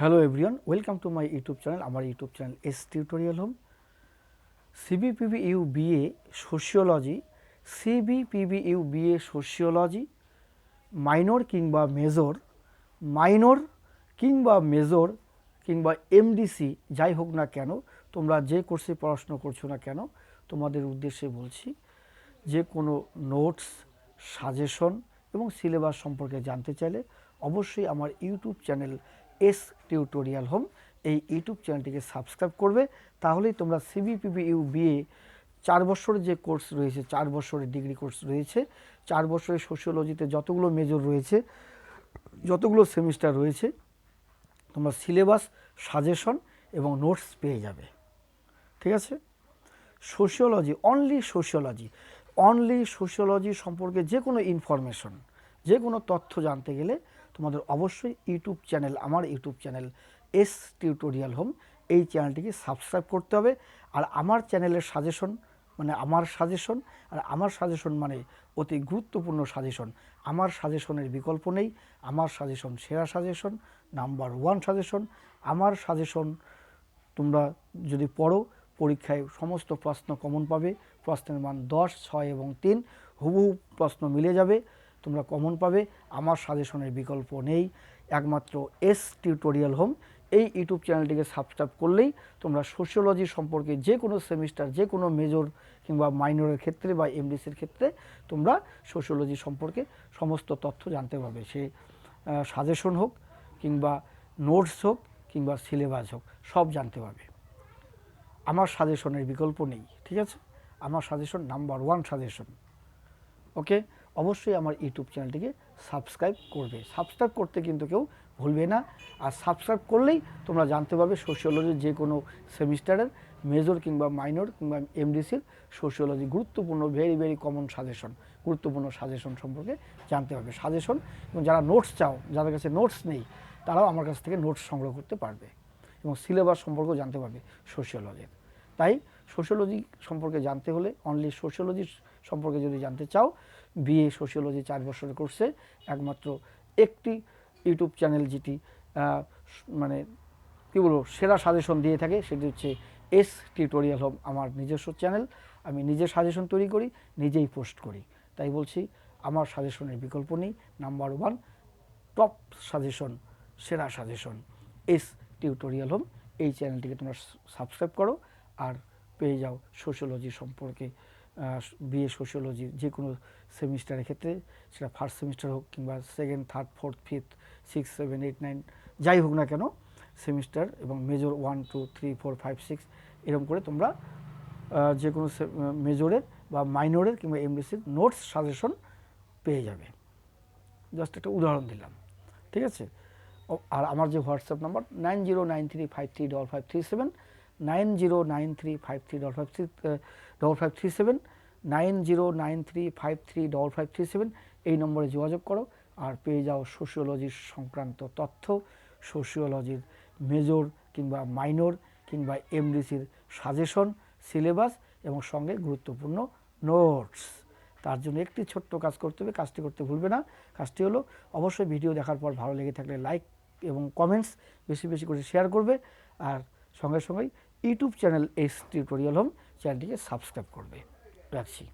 Hello everyone welcome to my YouTube channel আমার YouTube channel S tutorial home CBPB U BA sociology CBPB U BA sociology minor কিংবা major minor কিংবা major কিংবা MDC যাই হোক না কেন, তোমরা যে কোর্সে পড়াশোনা করছ না কেন, তোমাদের উদ্দেশ্যে বলছি যে কোনো নোটস সাজেশন এবং সিলেবাস সম্পর্কে জানতে চাইলে অবশ্যই আমার YouTube channel S tutorial home এই ইউটিউব চ্যানেলটিকে সাবস্ক্রাইব করবে। তাহলেই তোমরা সিবিপিবি ইউ বিএ চার বছরের যে কোর্স রয়েছে, চার বছরের ডিগ্রি কোর্স রয়েছে, চার বছরের সোশিওলজিতে যতগুলো মেজর রয়েছে, যতগুলো সেমিস্টার রয়েছে, তোমরা সিলেবাস, সাজেশন এবং নোটস পেয়ে যাবে। ঠিক আছে? Sociology only sociology only sociology সম্পর্কে যে কোনো ইনফরমেশন যে কোনো তথ্য জানতে গেলে তোমাদের অবশ্যই ইউটিউব চ্যানেল, আমার YouTube channel S tutorial home, এই চ্যানেলটিকে সাবস্ক্রাইব করতে হবে। আর আমার চ্যানেলের সাজেশন মানে আমার সাজেশন, আর আমার সাজেশন মানে অতি গুরুত্বপূর্ণ সাজেশন। আমার সাজেশনের বিকল্প নেই। আমার সাজেশন সেরা সাজেশন, নাম্বার ওয়ান সাজেশন। আমার সাজেশন তোমরা যদি পড়ো, পরীক্ষায় সমস্ত প্রশ্ন কমন পাবে। প্রশ্নের মান দশ, ছয় এবং তিন, হুবহু প্রশ্ন মিলে যাবে। তোমরা কমন পাবে। আমার সাজেশনের বিকল্প নেই। একমাত্র এস টিউটোরিয়াল হোম এই ইউটিউব চ্যানেলটিকে সাবস্ক্রাইব করলেই তোমরা সোশিওলজি সম্পর্কে যে কোনো সেমিস্টার যে কোনো মেজর কিংবা মাইনরের ক্ষেত্রে বা এমডিসির ক্ষেত্রে তোমরা সোশিওলজি সম্পর্কে সমস্ত তথ্য জানতে পারবে। সে সাজেশন হোক কিংবা নোটস হোক কিংবা সিলেবাস হোক, সব জানতে পারবে। আমার সাজেশনের বিকল্প নেই, ঠিক আছে? আমার suggestion number one suggestion okay অবশ্যই আমার ইউটিউব চ্যানেলটিকে সাবস্ক্রাইব করবে। সাবস্ক্রাইব করতে কিন্তু কেউ ভুলবে না। আর সাবস্ক্রাইব করলেই তোমরা জানতে পারবে সোশিওলজির যে কোনো সেমিস্টারের মেজর কিংবা মাইনর কিংবা এমডিসির সোশিওলজি গুরুত্বপূর্ণ ভেরি ভেরি কমন সাজেশন গুরুত্বপূর্ণ সাজেশন সম্পর্কে জানতে পারবে। সাজেশন এবং যারা নোটস চাও, যাদের কাছে নোটস নেই, তারাও আমার কাছ থেকে নোটস সংগ্রহ করতে পারবে এবং সিলেবাস সম্পর্কেও জানতে পারবে সোশিওলজির। তাই সোশিওলজি সম্পর্কে জানতে হলে অনলি সোশিওলজি সম্পর্কে যদি জানতে চাও বিএ সোশিওলজি চার বছরের কোর্সে একমাত্র একটি ইউটিউব চ্যানেল যেটি মানে কী বলব, সেরা সাজেশন দিয়ে থাকে, সেটি হচ্ছে এস টিউটোরিয়াল হোম, আমার নিজস্ব চ্যানেল। আমি নিজে সাজেশন তৈরি করি, নিজেই পোস্ট করি। তাই বলছি, আমার সাজেশনের বিকল্প নেই। নাম্বার ওয়ান, টপ সাজেশন, সেরা সাজেশন, এস টিউটোরিয়াল হোম। এই চ্যানেলটিকে তোমরা সাবস্ক্রাইব করো আর পেয়ে যাও সোশিওলজি সম্পর্কে বিএ সোশিওলজি যে কোনো সেমিস্টারের ক্ষেত্রে, সেটা ফার্স্ট সেমিস্টার হোক কিংবা second third fourth fifth six seven eight nine যাই হোক না কেন সেমিস্টার এবং major one two three four five six এরকম করে তোমরা যে কোনো মেজরের বা মাইনরের কিংবা এমবিসির নোটস সাজেশন পেয়ে যাবে। জাস্ট একটা উদাহরণ দিলাম, ঠিক আছে? আর আমার যে WhatsApp number nine zero nine three five three double five three seven nine zero nine three five three double five three double five three seven nine zero nine three five three double five three seven এই নম্বরে যোগাযোগ করো আর পেয়ে যাও সোশিওলজির সংক্রান্ত তথ্য, সোশিওলজির major কিংবা minor কিংবা এমডিসির সাজেশন সিলেবাস এবং সঙ্গে গুরুত্বপূর্ণ নোটস তার জন্য একটি ছোট্ট কাজ করতে হবে, কাজটি করতে ভুলবে না। কাজটি হলো, অবশ্যই ভিডিও দেখার পর ভালো লেগে থাকলে লাইক এবং কমেন্টস বেশি বেশি করে শেয়ার করবে। আর সঙ্গে সঙ্গেই YouTube channel S tutorial home চ্যানেলটিকে সাবস্ক্রাইব করবে। রাখছি।